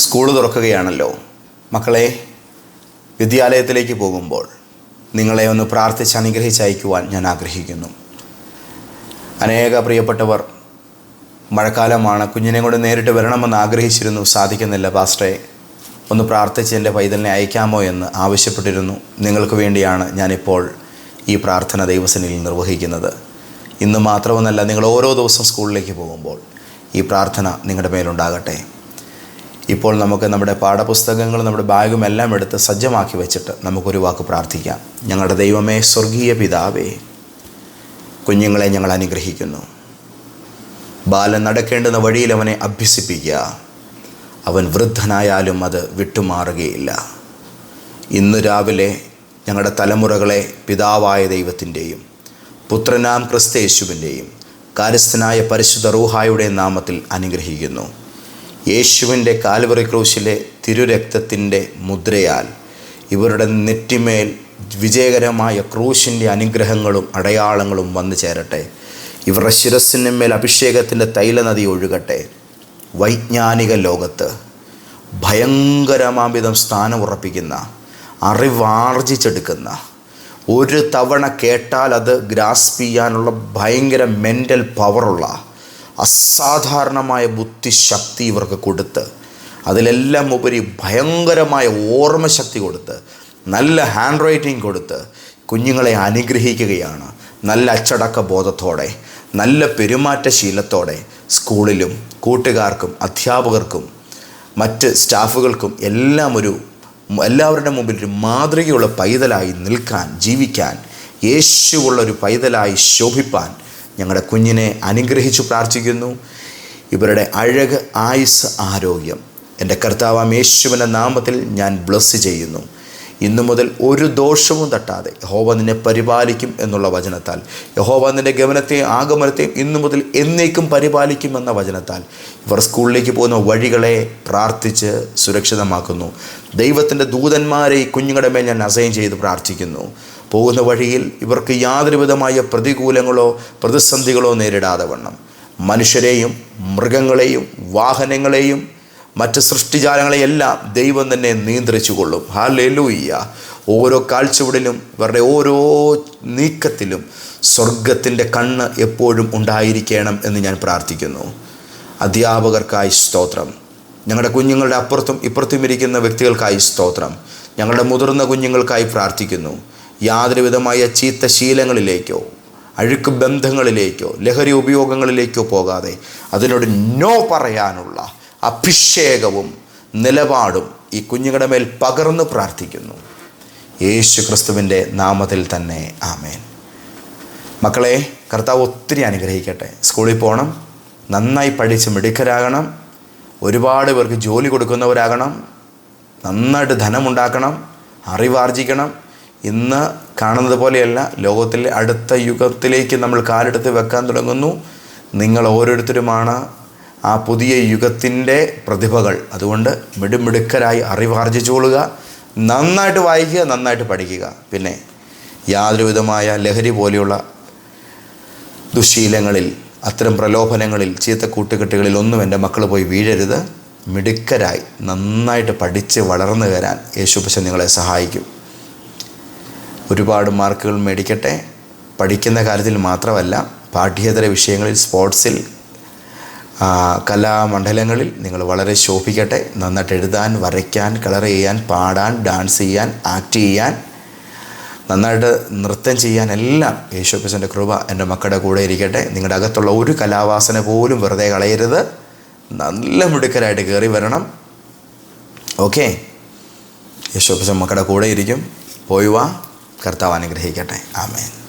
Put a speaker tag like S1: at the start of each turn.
S1: School തുറക്കുകയാണല്ലോ. മക്കളെ വിദ്യാലയത്തിലേക്ക് പോകുമ്പോൾ നിങ്ങളെ ഒന്ന് പ്രാർത്ഥിച്ച് അനുഗ്രഹിച്ചയക്കുവാൻ ഞാൻ ആഗ്രഹിക്കുന്നു. അനേക പ്രിയപ്പെട്ടവർ മഴക്കാലമാണ്. കുഞ്ഞിനെ കൊണ്ട് നേരിട്ട് വരണമെന്ന് ആഗ്രഹിച്ചിരുന്നു. സാധിക്കുന്നില്ല പാസ്റ്ററെ. ഒന്ന് പ്രാർത്ഥിച്ച് എന്റെ പൈതലിനെ അയക്കാമോ എന്ന് ആവശ്യപ്പെട്ടിരുന്നു. നിങ്ങൾക്ക് വേണ്ടിയാണ് ഞാനിപ്പോൾ ഈ പ്രാർത്ഥന ദൈവസനിൽ നിർവഹിക്കുന്നത്. ഇന്ന് മാത്രമെന്നല്ല നിങ്ങൾ ഓരോ ദിവസം സ്കൂളിലേക്ക് പോകുമ്പോൾ ഈ പ്രാർത്ഥന നിങ്ങളുടെ മേലുണ്ടാകട്ടെ. ഇപ്പോൾ നമുക്ക് നമ്മുടെ പാഠപുസ്തകങ്ങൾ നമ്മുടെ ബാഗും എല്ലാം എടുത്ത് സജ്ജമാക്കി വെച്ചിട്ട് നമുക്കൊരു വാക്ക് പ്രാർത്ഥിക്കാം. ഞങ്ങളുടെ ദൈവമേ സ്വർഗീയ പിതാവേ കുഞ്ഞുങ്ങളെ ഞങ്ങൾ അനുഗ്രഹിക്കുന്നു. ബാലൻ നടക്കേണ്ടുന്ന വഴിയിൽ അവനെ അഭ്യസിപ്പിക്കുക. അവൻ വൃദ്ധനായാലും അത് വിട്ടുമാറുകയില്ല. ഇന്ന് രാവിലെ ഞങ്ങളുടെ തലമുറകളെ പിതാവായ ദൈവത്തിന്റെയും പുത്രനാം ക്രിസ്തയേശുവിന്റെയും കാര്യസ്ഥനായ പരിശുദ്ധ റൂഹായുടെ നാമത്തിൽ അനുഗ്രഹിക്കുന്നു. യേശുവിന്റെ കാൽവറി ക്രൂശിലെ തിരുരക്തത്തിന്റെ മുദ്രയാൽ ഇവരുടെ നെറ്റിമേൽ വിജയകരമായ ക്രൂശിന്റെ അനുഗ്രഹങ്ങളും അടയാളങ്ങളും വന്നു ചേരട്ടെ. ഇവരുടെ ശിരസ്സിന് മേൽ അഭിഷേകത്തിന്റെ തൈലനദി ഒഴുകട്ടെ. വൈജ്ഞാനിക ലോകത്ത് ഭയങ്കരമാംവിധം സ്ഥാനം ഉറപ്പിക്കുന്ന അറിവാർജിച്ചെടുക്കുന്ന ഒരു തവണ കേട്ടാൽ അത് ഗ്രാസ്പ് ചെയ്യാനുള്ള ഭയങ്കര മെന്റൽ പവറുള്ള അസാധാരണമായ ബുദ്ധിശക്തി ഇവർക്ക് കൊടുത്ത് അതിലെല്ലാം ഉപരി ഭയങ്കരമായ ഓർമ്മശക്തി കൊടുത്ത് നല്ല ഹാൻഡ് റൈറ്റിംഗ് കൊടുത്ത് കുഞ്ഞുങ്ങളെ അനുഗ്രഹിക്കുകയാണ്. നല്ല അച്ചടക്ക ബോധത്തോടെ നല്ല പെരുമാറ്റശീലത്തോടെ സ്കൂളിലും കൂട്ടുകാർക്കും അധ്യാപകർക്കും മറ്റ് സ്റ്റാഫുകൾക്കും എല്ലാം ഒരു എല്ലാവരുടെ മുമ്പിൽ ഒരു മാതൃകയുള്ള പൈതലായി നിൽക്കാൻ ജീവിക്കാൻ യേശുവുള്ള ഒരു പൈതലായി ശോഭിപ്പാൻ ഞങ്ങളുടെ കുഞ്ഞിനെ അനുഗ്രഹിച്ചു പ്രാർത്ഥിക്കുന്നു. ഇവരുടെ അഴക് ആയുസ് ആരോഗ്യം. എന്റെ കർത്താവാം യേശുവിന്റെ നാമത്തിൽ ഞാൻ ബ്ലസ് ചെയ്യുന്നു. ഇന്നു മുതൽ ഒരു ദോഷവും തട്ടാതെ യഹോവ നിന്നെ പരിപാലിക്കും എന്നുള്ള വചനത്താൽ. യഹോവ നിന്റെ ഗമനത്തെയും ആഗമനത്തെയും ഇന്നു മുതൽ എന്നേക്കും പരിപാലിക്കും എന്ന വചനത്താൽ ഇവർ സ്കൂളിലേക്ക് പോകുന്ന വഴികളെ പ്രാർത്ഥിച്ച് സുരക്ഷിതമാക്കുന്നു. ദൈവത്തിന്റെ ദൂതന്മാരെ ഈ കുഞ്ഞുങ്ങളുടെ മേൽ ഞാൻ അസൈൻ ചെയ്ത് പ്രാർത്ഥിക്കുന്നു. പോകുന്ന വഴിയിൽ ഇവർക്ക് യാതൊരു വിധമായ പ്രതികൂലങ്ങളോ പ്രതിസന്ധികളോ നേരിടാതെ വണ്ണം. മനുഷ്യരെയും മൃഗങ്ങളെയും വാഹനങ്ങളെയും മറ്റ് സൃഷ്ടിജാലങ്ങളെയെല്ലാം ദൈവം തന്നെ നിയന്ത്രിച്ചു കൊള്ളും ഹാലൂയ്യ ഓരോ കാഴ്ചവിടലും ഇവരുടെ ഓരോ നീക്കത്തിലും സ്വർഗത്തിന്റെ കണ്ണ് എപ്പോഴും ഉണ്ടായിരിക്കണം എന്ന് ഞാൻ പ്രാർത്ഥിക്കുന്നു. അധ്യാപകർക്കായി സ്തോത്രം. ഞങ്ങളുടെ കുഞ്ഞുങ്ങളുടെ അപ്പുറത്തും ഇപ്പുറത്തും ഇരിക്കുന്ന വ്യക്തികൾക്കായി സ്തോത്രം. ഞങ്ങളുടെ മുതിർന്ന കുഞ്ഞുങ്ങൾക്കായി പ്രാർത്ഥിക്കുന്നു. യാതൊരു വിധമായ ചീത്ത ശീലങ്ങളിലേക്കോ അഴുക്ക് ബന്ധങ്ങളിലേക്കോ ലഹരി ഉപയോഗങ്ങളിലേക്കോ പോകാതെ അതിനോട് നോ പറയാനുള്ള അഭിഷേകവും നിലപാടും ഈ കുഞ്ഞുങ്ങളുടെ മേൽ പകർന്നു പ്രാർത്ഥിക്കുന്നു. യേശു ക്രിസ്തുവിന്റെ നാമത്തിൽ തന്നെ ആമേൻ. മക്കളെ കർത്താവ് ഒത്തിരി അനുഗ്രഹിക്കട്ടെ. സ്കൂളിൽ പോകണം നന്നായി പഠിച്ച് മിടുക്കരാകണം ഒരുപാട് പേർക്ക് ജോലി കൊടുക്കുന്നവരാകണം നന്നായിട്ട് ധനമുണ്ടാക്കണം അറിവാർജിക്കണം. ഇന്ന് കാണുന്നത് പോലെയല്ല ലോകത്തിലെ അടുത്ത യുഗത്തിലേക്ക് നമ്മൾ കാലെടുത്ത് വെക്കാൻ തുടങ്ങുന്നു. നിങ്ങൾ ഓരോരുത്തരുമാണ് ആ പുതിയ യുഗത്തിന്റെ പ്രതിഭകൾ. അതുകൊണ്ട് മിടുമിടുക്കരായി അറിവാർജിച്ചുകൊള്ളുക നന്നായിട്ട് വായിക്കുക നന്നായിട്ട് പഠിക്കുക. പിന്നെ യാതൊരു വിധമായ ലഹരി പോലെയുള്ള ദുശീലങ്ങളിൽ അത്തരം പ്രലോഭനങ്ങളിൽ ചീത്ത കൂട്ടുകെട്ടുകളിൽ ഒന്നും എന്റെ മക്കൾ പോയി വീഴരുത്. മിടുക്കരായി നന്നായിട്ട് പഠിച്ച് വളർന്നു വരാൻ യേശുപശ നിങ്ങളെ സഹായിക്കും. ഒരുപാട് മാർക്കുകൾ മേടിക്കട്ടെ. പഠിക്കുന്ന കാര്യത്തിൽ മാത്രമല്ല പാഠ്യേതര വിഷയങ്ങളിൽ സ്പോർട്സിൽ കലാമണ്ഡലങ്ങളിൽ നിങ്ങൾ വളരെ ശോഭിക്കട്ടെ. നന്നായിട്ട് എഴുതാൻ വരയ്ക്കാൻ കളർ ചെയ്യാൻ പാടാൻ ഡാൻസ് ചെയ്യാൻ ആക്ട് ചെയ്യാൻ നന്നായിട്ട് നൃത്തം ചെയ്യാൻ എല്ലാം യേശുക്രിസ്തുവിന്റെ കൃപ എന്റെ മക്കളുടെ കൂടെ ഇരിക്കട്ടെ. നിങ്ങളുടെ അകത്തുള്ള ഒരു കലാവാസന പോലും വെറുതെ കളയരുത്. നല്ല മിടുക്കരായിട്ട് കയറി വരണം. ഓക്കെ? യേശുക്രിസ്തു മക്കളുടെ കൂടെ ഇരിക്കും. പോയി വാ. കർത്താവ് അനുഗ്രഹിക്കട്ടെ. ആമേൻ.